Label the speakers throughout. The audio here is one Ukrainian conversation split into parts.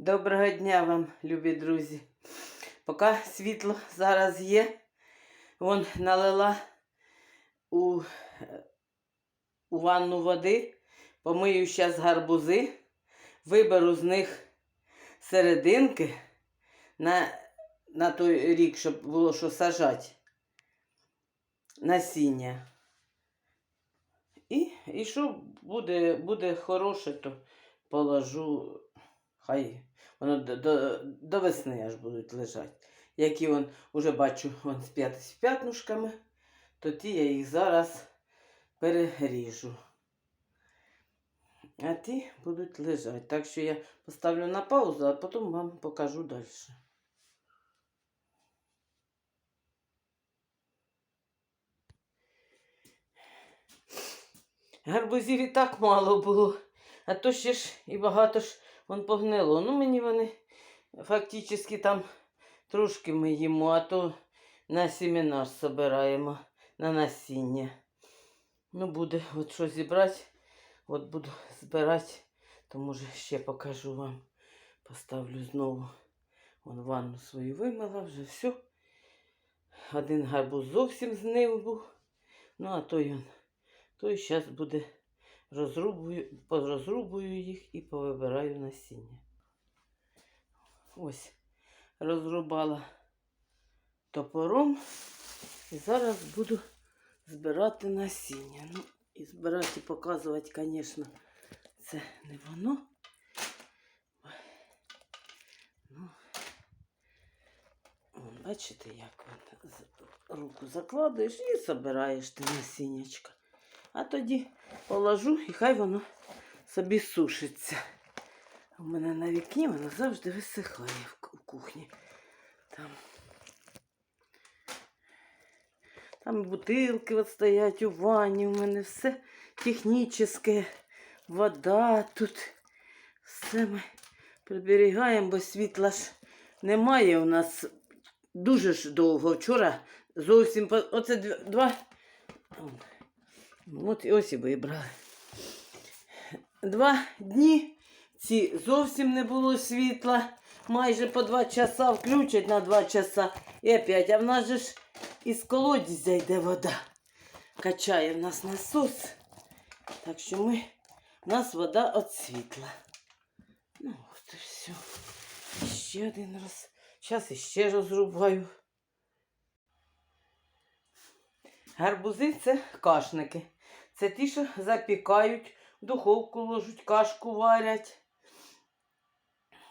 Speaker 1: Доброго дня вам, любі друзі. Поки світло зараз є, вон налила у, у ванну води, помию зараз гарбузи, виберу з них серединки на, на той рік, щоб було що сажати насіння. І, і що буде, буде хороше, то положу, хай воно до, до, до весни аж будуть лежати. Які он уже бачу он з п'ятнушками, то ті я їх зараз переріжу. А ті будуть лежати. Так що я поставлю на паузу, а потім вам покажу далі. Гарбузів і так мало було, а то ще ж і багато ж вон погнило. Ну, мені вони фактично там трошки ми їмо, а то на семінар збираємо на насіння. Ну, буде от що зібрати, от буду збирати, то може ще покажу вам. Поставлю знову. Вон ванну свою вимила, вже все. Один гарбуз зовсім знив був. Ну, а той он. той зараз буде розрубую, порозрубую їх і повибираю насіння. Ось, розрубала топором і зараз буду збирати насіння. Ну, і збирати показувати, звісно, це не воно. Ну, бачите, як руку закладуєш і збираєш ти насіннячка. А тоді положу і хай воно собі сушиться. У мене на вікні воно завжди висихає в кухні. Там, там бутилки от стоять у ванні, у мене все технічне, вода тут. Все ми приберігаємо, бо світла ж немає у нас дуже ж довго. Вчора зовсім оце два. От і ось і вибрали. Два дні ці зовсім не було світла. Майже по два часа включать на два часа. І опять, а в нас же ж із колодязя йде вода. Качає в нас насос. Так що ми, в нас вода від світла. Ну, от і все. Ще один раз. Зараз іще розрубаю. Гарбузи це кашники. Це ті, що запікають, в духовку ложуть, кашку варять.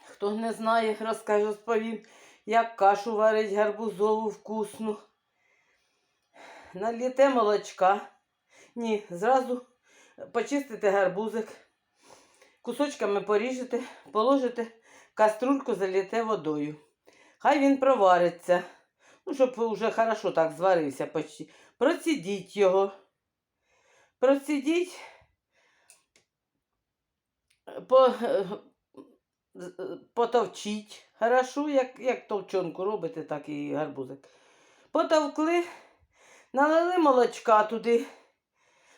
Speaker 1: Хто не знає, розкажу, розповім, як кашу варять гарбузову вкусну. Наліте молочка. Ні, зразу почистите гарбузик, кусочками поріжете, положите каструльку, заліте водою. Хай він провариться. Ну, щоб вже хорошо так зварився почти. Процідіть його. Процідіть. По, потовчіть. Хорошо, як, як товчонку робите, так і гарбузик. Потовкли, налили молочка туди.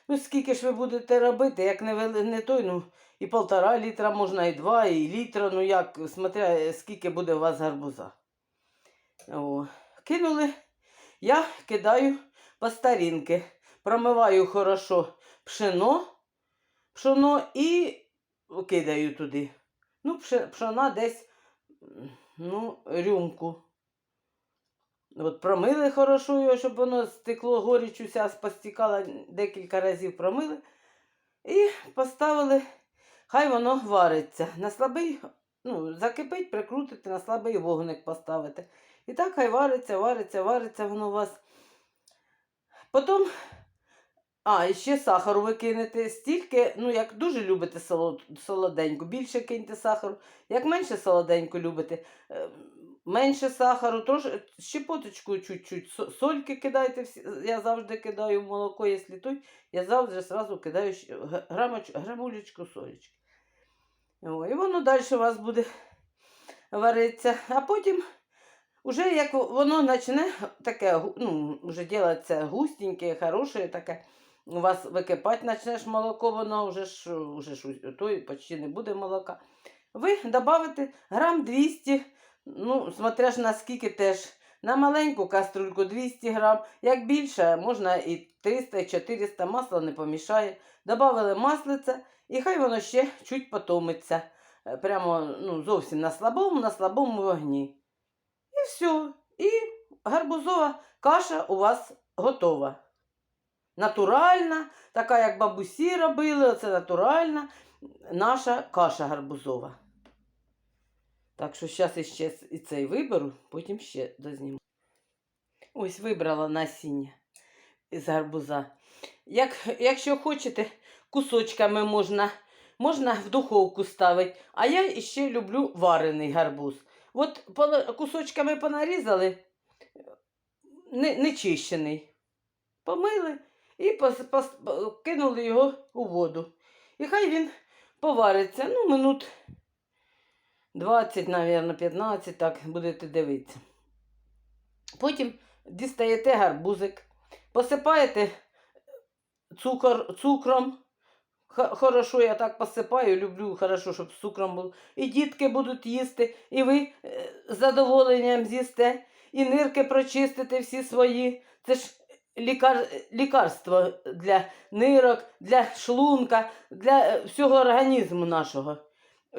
Speaker 1: Ну, скільки ж ви будете робити, як не, не той, ну, і полтора літра, можна і два, і літра, ну як, смотря, скільки буде у вас гарбуза. О. Кинули, я кидаю по старінки. Промиваю хорошо пшено, пшоно і кидаю туди. Ну, пшона десь ну, рюмку. От промили хорошо його, щоб воно стекло горіч уся постікало, декілька разів промили. І поставили, хай воно вариться. На слабий, ну, закипить, прикрутити, на слабий вогник поставити. І так хай вариться, вариться, вариться воно у вас. Потім, а, і ще сахару ви кинете стільки, ну, як дуже любите солод, солоденьку, більше киньте сахару. Як менше солоденьку любите, е, менше сахару, трош, щепоточку чуть-чуть. Сольки кидайте, я завжди кидаю в молоко, якщо той, я завжди сразу кидаю грамоч, грамулечку солечки. О, і воно далі у вас буде варитися. А потім Уже як воно почне таке, ну, вже ділиться густеньке, хороше, таке, у вас википати почнеш молоко, воно вже ж, вже ж той почти не буде молока. ви додавите грам 200, ну, смотря наскільки теж. На маленьку каструльку 200 грам. Як більше, можна і 300, і 400 масла не помішає. Добавили маслиця, і хай воно ще чуть потомиться. Е, Прямо ну, зовсім на слабому, на слабому вогні. І все. І гарбузова каша у вас готова. Натуральна, така, як бабусі робили, це натуральна наша каша гарбузова. Так що зараз іще і цей виберу, потім ще дозніму. Ось вибрала насіння із гарбуза. Як, якщо хочете, кусочками можна, можна в духовку ставити. А я ще люблю варений гарбуз. От кусочками понарізали, не, не чищений. Помили і пос, пос, кинули його у воду. І хай він повариться, ну, минут 20, мабуть, 15, так будете дивитися. Потім дістаєте гарбузик, посипаєте цукор, цукром. Хорошо, я так посипаю, люблю хорошо, щоб з цукром було. І дітки будуть їсти, і ви е, з задоволенням з'їсте, і нирки прочистите всі свої. Це ж лікар, лікарство для нирок, для шлунка, для е, всього організму нашого.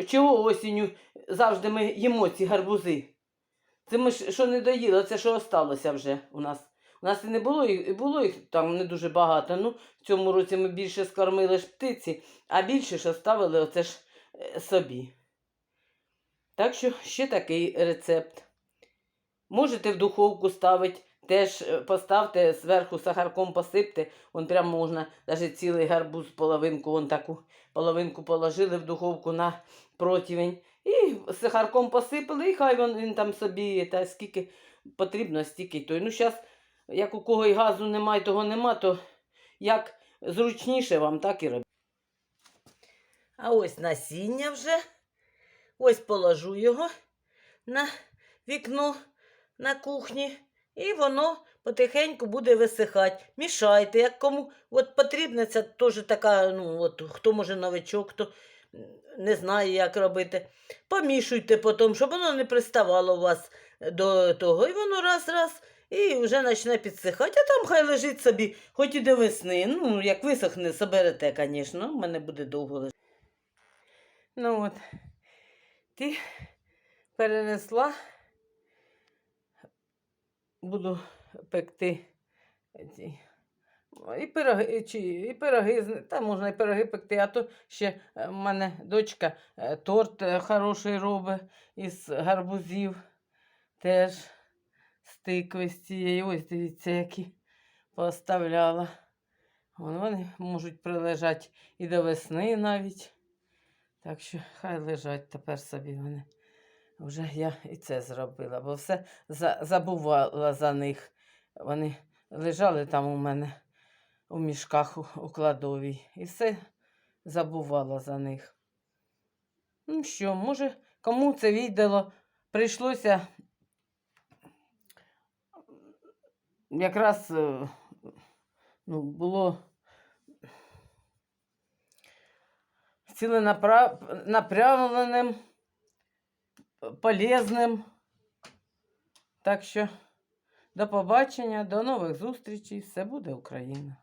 Speaker 1: Чого осінню завжди ми їмо ці гарбузи? Це ми ж що не доїли, це що осталося вже у нас. У нас і не було їх, було їх там не дуже багато. Ну, в цьому році ми більше скормили ж птиці, а більше ж оставили оце ж е, собі. Так що ще такий рецепт. Можете в духовку ставити, теж е, поставте зверху сахарком посипте. Вон прямо можна навіть цілий гарбуз, половинку, вон таку половинку положили в духовку на противень. І сахарком посипали, і хай він, він там собі, та скільки потрібно, стільки той. Ну, зараз, як у кого і газу немає, того нема, то як зручніше вам, так і робіть. А ось насіння вже. Ось положу його на вікно на кухні, і воно потихеньку буде висихати. Мішайте, як кому от потрібно, це теж така, ну, от, хто може новичок, хто не знає, як робити. Помішуйте потім, щоб воно не приставало у вас до того. І воно раз-раз і вже почне підсихати. А там хай лежить собі, хоч і до весни. Ну, як висохне, соберете, звісно, в мене буде довго лежати. Ну от, ти перенесла, буду пекти ці. І пироги, чи, і пироги, та можна і пироги пекти, а то ще е, в мене дочка е, торт е, хороший робить із гарбузів. Теж тикви з цієї. Ось дивіться, які поставляла. Вон Вони можуть прилежати і до весни навіть. Так що хай лежать тепер собі вони. Вже я і це зробила, бо все за, забувала за них. Вони лежали там у мене у мішках у, у кладовій. І все забувала за них. Ну що, може, кому це відео прийшлося якраз е, ну, було ціленаправленим, полезним. Так що до побачення, до нових зустрічей. Все буде Україна!